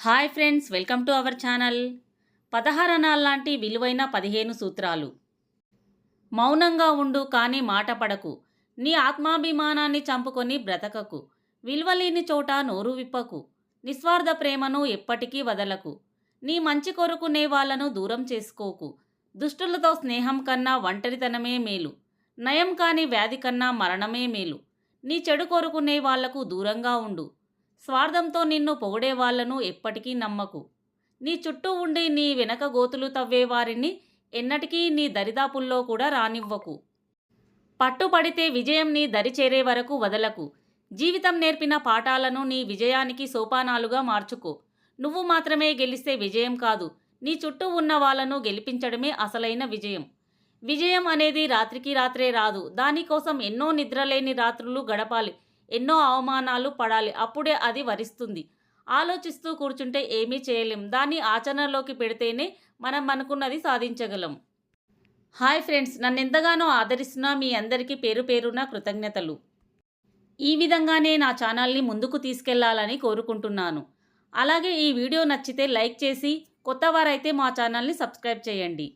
Hi friends welcome to our channel. పదహారణాలు లాంటి విలువైన పదిహేను సూత్రాలు. మౌనంగా ఉండు కానీ మాట పడకు. నీ ఆత్మాభిమానాన్ని చంపుకొని బ్రతకకు. విలువలేని చోట నోరు విప్పకు. నిస్వార్థ ప్రేమను ఎప్పటికీ వదలకు. నీ మంచి కొరుకునే వాళ్ళను దూరం చేసుకోకు. దుష్టులతో స్నేహం కన్నా ఒంటరితనమే మేలు. నయం కాని వ్యాధి కన్నా మరణమే మేలు. నీ చెడు కోరుకునే వాళ్ళకు దూరంగా ఉండు. స్వార్థంతో నిన్ను పొగిడే వాళ్ళను ఎప్పటికీ నమ్మకు. నీ చుట్టూ ఉండి నీ వెనక గోతులు తవ్వే వారిని ఎన్నటికీ నీ దరిదాపుల్లో కూడా రానివ్వకు. పట్టుపడితే విజయం నీ దరి చేరే వరకు వదలకు. జీవితం నేర్పిన పాఠాలను నీ విజయానికి సోపానాలుగా మార్చుకో. నువ్వు మాత్రమే గెలిస్తే విజయం కాదు నీ చుట్టూ ఉన్న వాళ్ళను గెలిపించడమే అసలైన విజయం. విజయం అనేది రాత్రికి రాత్రే రాదు దానికోసం ఎన్నో నిద్రలేని రాత్రులు గడపాలి. ఎన్నో అవమానాలు పడాలి. అప్పుడే అది వరిస్తుంది. ఆలోచిస్తూ కూర్చుంటే ఏమీ చేయలేం. దాన్ని ఆచరణలోకి పెడితేనే మనం అనుకున్నది సాధించగలం. హాయ్ ఫ్రెండ్స్ నన్ను ఎంతగానో ఆదరిస్తున్న మీ అందరికీ పేరు పేరున కృతజ్ఞతలు. ఈ విధంగానే నా ఛానల్ని ముందుకు తీసుకెళ్ళాలని కోరుకుంటున్నాను. అలాగే ఈ వీడియో నచ్చితే లైక్ చేసి కొత్త వారైతే మా ఛానల్ని సబ్స్క్రైబ్ చేయండి.